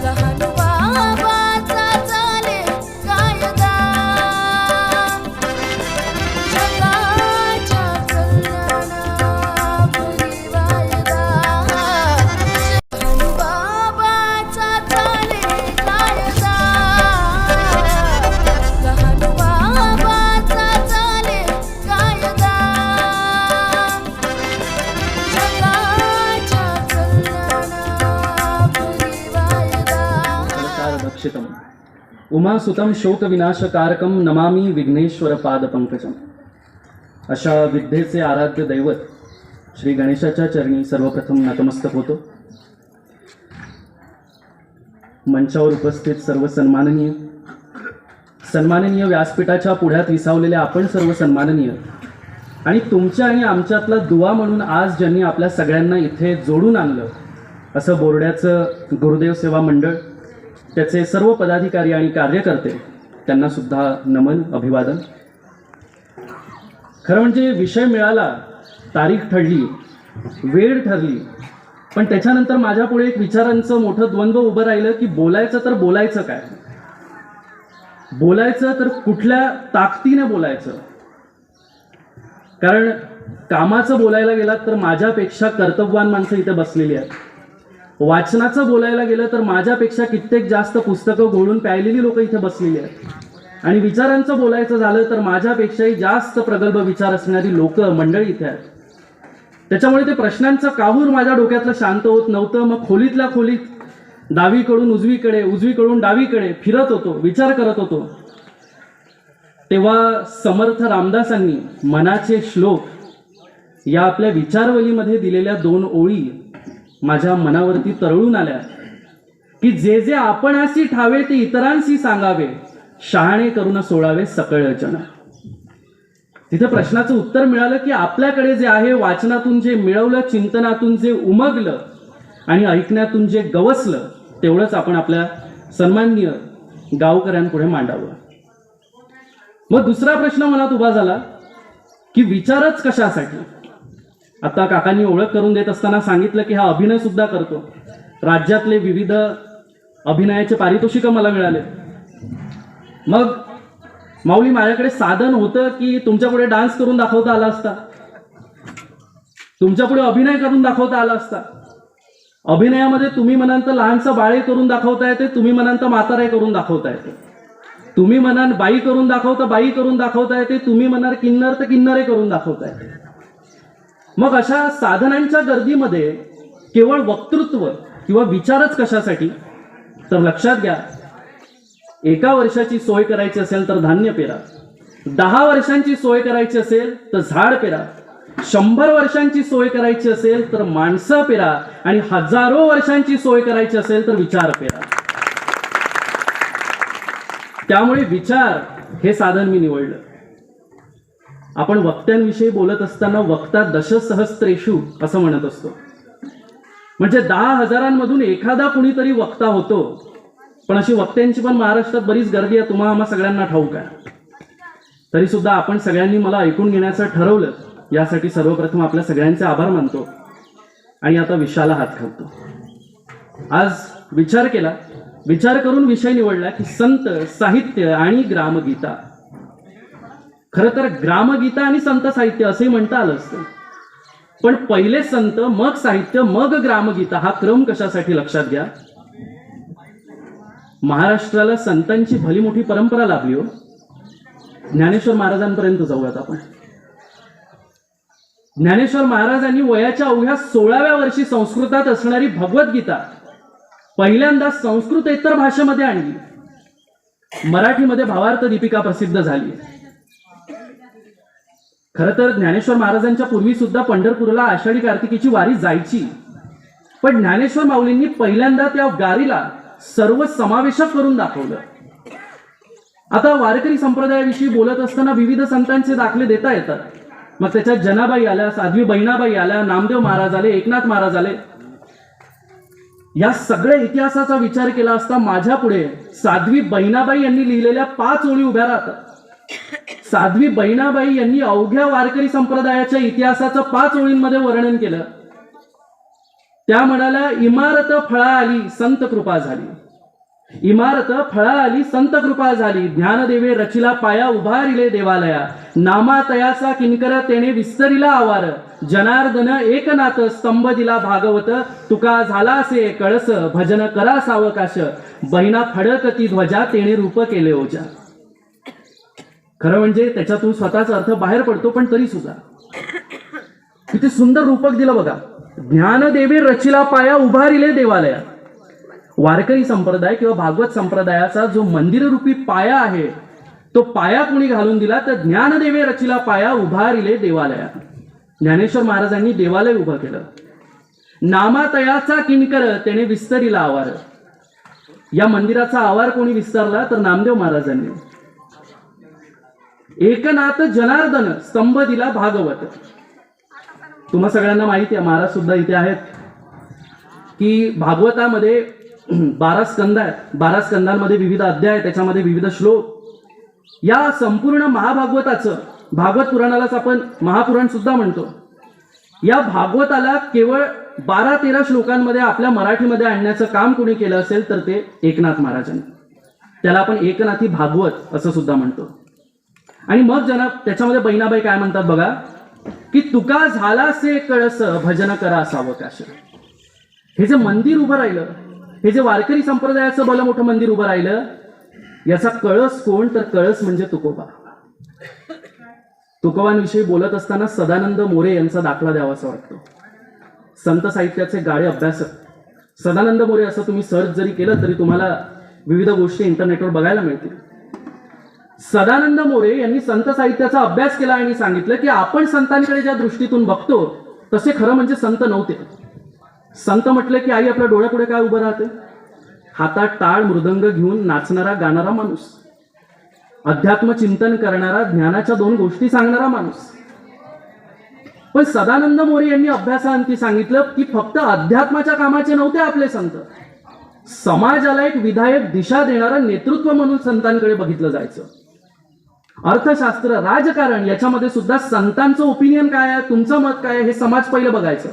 the heart. उमासुतम शोकविनाशकारकम Namami Vighneshwar पादपंकजम अशा विद्येचे आराध्य दैवत श्री गणेशाच्या चरणी सर्वप्रथम नतमस्तक होतो मंचावर उपस्थित सर्व सन्माननीय सन्माननीय व्यासपीठाच्या पुढ्यात विसावलेले आपण सर्व सन्माननीय आणि तुमच्या आणि आमच्यातला दुवा म्हणून आज ज्यांनी आपल्या सगळ्यांना इथे जोडून आणलं असं बोर्ड्याचं गुरुदेव सेवा मंडळ त्याचे सर्व पदाधिकारी आणि कार्यकर्ते त्यांना सुद्धा नमन अभिवादन. खरं म्हणजे विषय मिळाला तारीख ठरली वेळ ठरली पण त्याच्यानंतर माझ्यापुढे एक विचारांचं मोठं द्वंद्व उभं राहिलं की बोलायचं तर बोलायचं काय? बोलायचं तर कुठल्या ताकदीने बोलायचं? कारण कामाचं बोलायला गेलात तर माझ्यापेक्षा कर्तव्यवान माणसं इथे बसलेली आहेत. वाचनाचं बोलायला गेलं तर माझ्यापेक्षा कित्येक जास्त पुस्तकं घोळून प्यायलेली लोक इथे बसलेली आहेत. आणि विचारांचं बोलायचं झालं तर माझ्यापेक्षाही जास्त प्रगल्भ विचार असणारी लोक मंडळी इथे आहेत. त्याच्यामुळे ते प्रश्नांचं काहूर माझ्या डोक्यातलं शांत होत नव्हतं. मग खोलीतल्या खोलीत डावीकडून उजवीकडे उजवीकडून डावीकडे फिरत होतो विचार करत होतो. तेव्हा समर्थ रामदासांनी मनाचे श्लोक या आपल्या विचारवलीमध्ये दिलेल्या दोन ओळी माझ्या मनावरती तरळून आल्या. की जे जे आपणाशी ठावे ते इतरांशी सांगावे. शहाणे करून सोडावे सकळ जन तिथे प्रश्नाचं उत्तर मिळालं की आपल्याकडे जे आहे वाचनातून जे मिळवलं चिंतनातून जे उमगलं आणि ऐकण्यातून जे गवसलं तेवढंच आपण आपल्या सन्माननीय गावकऱ्यांपुढे मांडावं. मग दुसरा प्रश्न मनात उभा झाला की विचारच कशासाठी? आता काकांनी ओळख करून देत असताना सांगितलं की हा अभिनय सुद्धा करतो. राज्यातले विविध अभिनयाचे पारितोषिक मला मिळाले. मग माऊली माझ्याकडे साधन होतं की तुमच्यापुढे डान्स करून दाखवता आला असता? तुमच्यापुढे अभिनय करून दाखवता आला असता? अभिनयामध्ये तुम्ही म्हणाल तर लहानसं बाळे करून दाखवता येते तुम्ही म्हणाल तर म्हातारे करून दाखवता येते. तुम्ही म्हणाल बाई करून दाखवता बाई करून दाखवता येते तुम्ही म्हणाल किन्नर तर किन्नरे करून दाखवता येते. मग अशा साधनांच्या गर्दीमध्ये केवळ वक्तृत्व किंवा विचारच कशासाठी? तर लक्षात घ्या एका वर्षाची सोय करायची असेल तर धान्य पेरा. दहा वर्षांची सोय करायची असेल तर झाड पेरा. शंभर वर्षांची सोय करायची असेल तर माणसं पेरा. आणि हजारो वर्षांची सोय करायची असेल तर विचार पेरा. त्यामुळे विचार हे साधन मी निवडलं. आपण वक्त्यांविषयी बोलत असताना वक्ता दशसहस्त्रेषु असं म्हणत असतो. म्हणजे दहा हजारांमधून एखादा कुणीतरी वक्ता होतो. पण अशी वक्त्यांची पण महाराष्ट्रात बरीच गर्दी आहे तुम्हा आम्हा सगळ्यांना ठाऊक आहे. तरी सुद्धा आपण सगळ्यांनी मला ऐकून घेण्याचं ठरवलं यासाठी सर्वप्रथम आपल्या सगळ्यांचे आभार मानतो. आणि आता विषयाला हात घालतो. आज विचार केला. विचार करून विषय निवडला की संत साहित्य आणि ग्रामगीता. खरं तर ग्रामगीता आणि संत साहित्य असे म्हणता आलं असतं. पण पहिले संत मग साहित्य मग ग्रामगीता हा क्रम कशासाठी लक्षात घ्या? महाराष्ट्राला संतांची भली मोठी परंपरा लाभली हो. ज्ञानेश्वर महाराजांपर्यंत जाऊयात आपण. ज्ञानेश्वर महाराजांनी वयाच्या अवघ्या सोळाव्या वर्षी संस्कृतात असणारी भगवद्गीता पहिल्यांदा संस्कृत इतर भाषेमध्ये आणली. मराठीमध्ये भावार्थ दीपिका प्रसिद्ध झाली. खर तर ज्ञानेश्वर महाराजांच्या पूर्वी सुद्धा पंढरपूरला आषाढी कार्तिकीची वारी जायची. पण ज्ञानेश्वर माऊलींनी पहिल्यांदा त्या गारीला सर्व समावेशक करून दाखवलं. आता वारकरी संप्रदायाविषयी बोलत असताना विविध संतांचे दाखले देता येतात. मग त्याच्यात जनाबाई आल्या साध्वी बहिणाबाई आल्या नामदेव महाराज आले एकनाथ महाराज आले. या सगळ्या इतिहासाचा विचार केला असता माझ्या पुढे साध्वी बहिणाबाई यांनी लिहिलेल्या पाच ओळी उभ्या राहतात. साध्वी बहिणाबाई यांनी अवघ्या वारकरी संप्रदायाच्या इतिहासाचं पाच ओळींमध्ये वर्णन केलं. त्या म्हणाल्या इमारत फळा आली संत कृपा झाली. इमारत फळा आली संत कृपा झाली. ज्ञानदेवे रचिला पाया उभारिले देवालया. नामा तयासा किनकर तेने विस्तरिला आवार. जनार्दन एकनाथ स्तंभ दिला भागवत. तुका झाला असे कळस भजन करा सावकाश. बहिणा फडकती ध्वजा तेने रूप केले ओजा खरं म्हणजे त्याच्यातून स्वतःचा अर्थ बाहेर पडतो पण तरी सुद्धा. किती सुंदर रूपक दिलं बघा. ज्ञानदेवी रचिला पाया उभारिले देवालया वारकरी संप्रदाय किंवा भागवत संप्रदायाचा जो मंदिररूपी पाया आहे तो पाया कुणी घालून दिला? तर ज्ञानदेवे रचिला पाया उभारिले देवालया ज्ञानेश्वर महाराजांनी देवालय उभं केलं. नामातयाचा किनकर त्याने विस्तरीला आवार. या मंदिराचा आवार कोणी विस्तारला? तर नामदेव महाराजांनी. एकनाथ जनार्दन स्तंभ दिला भागवत. तुम्हा सगळ्यांना माहिती आहे महाराज सुद्धा इथे आहेत. की भागवतामध्ये बारा स्कंद आहेत. बारा स्कंदांमध्ये विविध अध्याय आहेत, त्याच्यामध्ये विविध श्लोक. या संपूर्ण महाभागवताचं भागवत पुराणालाच आपण महापुराण सुद्धा म्हणतो. या भागवताला केवळ बारा तेरा श्लोकांमध्ये आपल्या मराठीमध्ये आणण्याचं काम कोणी केलं असेल तर ते एकनाथ महाराजांनी. त्याला आपण एकनाथी भागवत असं सुद्धा म्हणतो. आणि मग जना त्याच्यामध्ये बहिणाबाई काय म्हणतात बघा? की तुका झाला से कळस भजन करा असावं काश हे जे मंदिर उभं राहिलं हे जे वारकरी संप्रदायाचं भलं मोठं मंदिर उभं राहिलं याचा कळस कोण? तर कळस म्हणजे तुकोबा. तुकोबांविषयी बोलत असताना सदानंद मोरे यांचा दाखला द्यावा असा वाटतो. संत साहित्याचे गाळे अभ्यासक. सदानंद मोरे असं तुम्ही सर्च जरी केलं तरी तुम्हाला विविध गोष्टी इंटरनेटवर बघायला मिळतील. सदानंद मोरे यांनी संत साहित्याचा अभ्यास केला आणि सांगितलं की आपण संतांकडे ज्या दृष्टीतून बघतो तसे खरं म्हणजे संत नव्हते. संत म्हटलं की आई आपल्या डोळ्यापुढे काय उभं राहते? हातात टाळ मृदंग घेऊन नाचणारा गाणारा माणूस. अध्यात्म चिंतन करणारा ज्ञानाच्या दोन गोष्टी सांगणारा माणूस. पण सदानंद मोरे यांनी अभ्यासाअंती सांगितलं की फक्त अध्यात्माच्या कामाचे नव्हते आपले संत. समाजाला एक विधायक दिशा देणारं नेतृत्व म्हणून संतांकडे बघितलं जायचं. अर्थशास्त्र राजकारण याच्यामध्ये सुद्धा संतांचं ओपिनियन काय आहे? तुमचं मत काय आहे? हे समाज पहिलं बघायचं.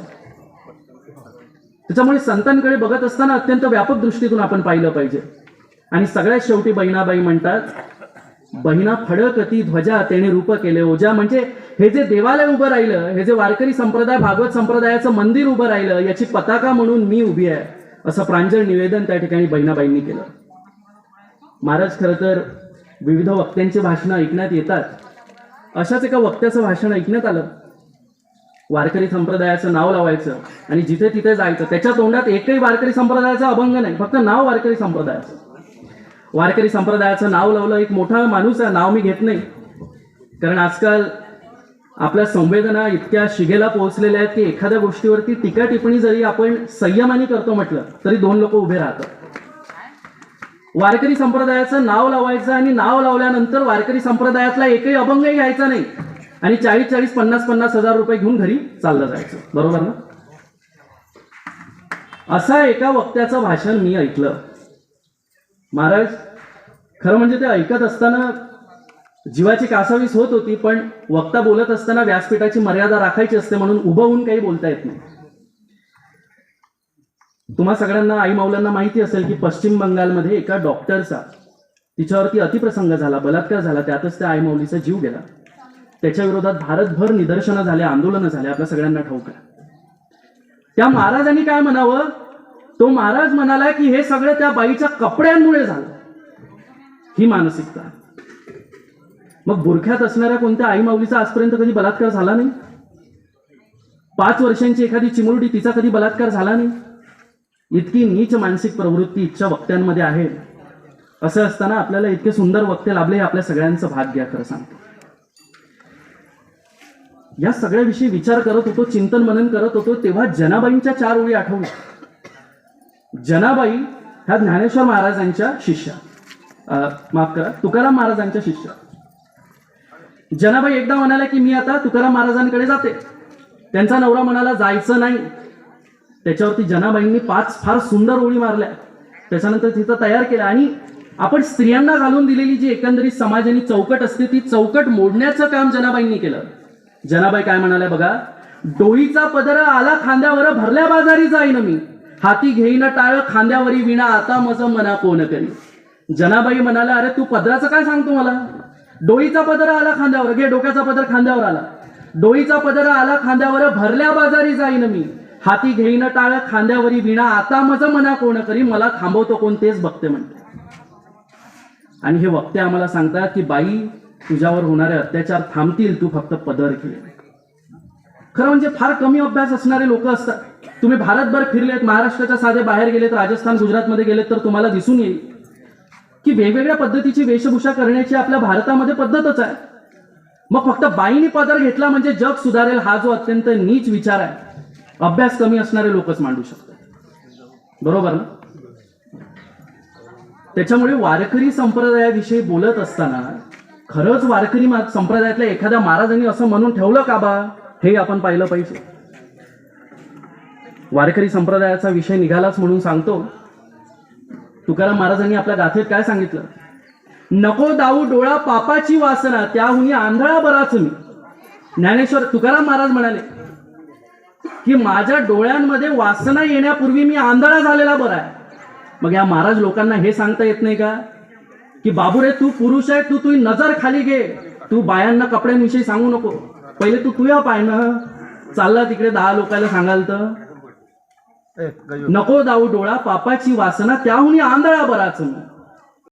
त्याच्यामुळे संतांकडे बघत असताना अत्यंत व्यापक दृष्टीतून आपण पाहिलं पाहिजे. आणि सगळ्यात शेवटी बहिणाबाई म्हणतात बहिणा फडकती ध्वजा त्याने रूप केले ओजा म्हणजे हे जे देवालय उभं राहिलं हे जे वारकरी संप्रदाय भागवत संप्रदायाचं मंदिर उभं राहिलं याची पताका म्हणून मी उभी आहे असं प्रांजळ निवेदन त्या ठिकाणी बहिणाबाईंनी केलं. महाराज खरं तर विविध वक्त्यांची भाषणं ऐकण्यात येतात. अशाच एका वक्त्याचं भाषण ऐकण्यात आलं. वारकरी संप्रदायाचं नाव लावायचं आणि जिथे तिथे जायचं. त्याच्या तोंडात एकही वारकरी संप्रदायाचा अभंग नाही. फक्त नाव वारकरी संप्रदायाचं. वारकरी संप्रदायाचं नाव लावलं. एक मोठा माणूस आहे. नाव मी घेत नाही. कारण आजकाल आपल्या संवेदना इतक्या शिगेला पोहोचलेल्या आहेत की एखाद्या गोष्टीवरती टीका टिप्पणी जरी आपण संयमाने करतो म्हटलं तरी दोन लोक उभे राहतात. वारकरी संप्रदायाचं नाव लावायचं आणि नाव लावल्यानंतर वारकरी संप्रदायातला एकही अभंगही घ्यायचा नाही. आणि चाळीस चाळीस पन्नास पन्नास हजार रुपये घेऊन घरी चाललं जायचं. बरोबर ना? असा एका वक्त्याचं भाषण मी ऐकलं. महाराज खरं म्हणजे ते ऐकत असताना जीवाची कासावीस होत होती पण वक्ता बोलत असताना व्यासपीठाची मर्यादा राखायची असते म्हणून उभं होऊन काही बोलता येत नाही. तुम्हा सगळ्यांना आई माऊलांना माहिती असेल की पश्चिम बंगालमध्ये एका डॉक्टरचा तिच्यावरती अतिप्रसंग झाला बलात्कार झाला त्यातच त्या आई माऊलीचा जीव गेला. त्याच्या विरोधात भारतभर निदर्शनं झाले आंदोलनं झाले आपल्या सगळ्यांना ठाऊक आहे. त्या महाराजांनी काय म्हणावं? तो महाराज म्हणाला की हे सगळं त्या बाईच्या कपड्यांमुळे झालं. ही मानसिकता मग बुरख्यात असणाऱ्या कोणत्या आई माऊलीचा आजपर्यंत कधी बलात्कार झाला नाही? पाच वर्षांची एखादी चिमुरडी तिचा कधी बलात्कार झाला नाही? इतकी नीच मानसिक प्रवृत्ती इच्छा वक्त्यांमध्ये आहे. असं असताना आपल्याला इतके सुंदर वक्ते लाभले हे आपल्या सगळ्यांचं भाग्य आहे, खरं सांगतो. या सगळ्याविषयी विचार करत होतो चिंतन मनन करत होतो तेव्हा जनाबाईंच्या चार ओळी आठवल्या. जनाबाई ह्या ज्ञानेश्वर महाराजांच्या शिष्या. अं, माफ करा तुकाराम महाराजांच्या शिष्या. जनाबाई एकदा म्हणाल्या की मी आता तुकाराम महाराजांकडे जाते. त्यांचा नवरा म्हणाला जायचं नाही. त्याच्यावरती जनाबाईंनी पाच फार सुंदर ओळी मारल्या. त्याच्यानंतर तिथं तयार केलं आणि आपण स्त्रियांना घालून दिलेली जी एकंदरीत समाजाने चौकट असते ती चौकट मोडण्याचं काम जनाबाईंनी केलं. जनाबाई काय म्हणाल्या बघा डोईचा पदर आला खांद्यावर भरल्या बाजारी जाईन मी. हाती घेईन टाळ खांद्यावरी विणा आता मज मना कोण करी? जनाबाई म्हणाला अरे तू पदराचं काय सांगतो मला? डोईचा पदर आला खांद्यावर. घे डोक्याचा पदर खांद्यावर आला. डोईचा पदर आला खांद्यावर. भरल्या बाजारी जाईन मी. हाती घेईन टाळ खांद्यावरी विणा. आता माझं मना कोण करी? मला थांबवतो कोण? तेच बघते म्हणते आणि हे वक्ते आम्हाला सांगतात की बाई तुझ्यावर होणारे अत्याचार थांबतील. तू फक्त पदर केले खरं म्हणजे फार कमी अभ्यास असणारे लोक असतात. तुम्ही भारतभर फिरलेत महाराष्ट्राच्या साधे बाहेर गेलेत राजस्थान गुजरातमध्ये गेलेत तर तुम्हाला दिसून येईल की वेगवेगळ्या पद्धतीची वेशभूषा करण्याची आपल्या भारतामध्ये पद्धतच आहे. मग फक्त बाईने पदर घेतला म्हणजे जग सुधारेल हा जो अत्यंत नीच विचार आहे. अभ्यास कमी असणारे लोकच मांडू शकतात. बरोबर ना? त्याच्यामुळे वारकरी संप्रदायाविषयी बोलत असताना खरंच वारकरी संप्रदायातल्या एखाद्या महाराजांनी असं म्हणून ठेवलं का बा? हे आपण पाहिलं पाहिजे. वारकरी संप्रदायाचा विषय निघालाच म्हणून सांगतो. तुकाराम महाराजांनी आपल्या गाथेत काय सांगितलं? नको दाऊ डोळा पापाची वासना त्याहून आंधळा बराच मी. ज्ञानेश्वर तुकाराम महाराज म्हणाले की माझ्या डोळ्यांमध्ये वासना येण्यापूर्वी मी आंधळा झालेला बरा आहे. मग या महाराज लोकांना हे सांगता येत नाही का? की बाबूरे तू पुरुष आहे तू तुझी नजर खाली घे. तू बायांना कपड्यांविषयी सांगू नको. पहिले तू तुया पाय ना चालला तिकडे दहा लोकांना सांगाल तर नको दाऊ डोळा पापाची वासना त्याहुनी आंधळा बराच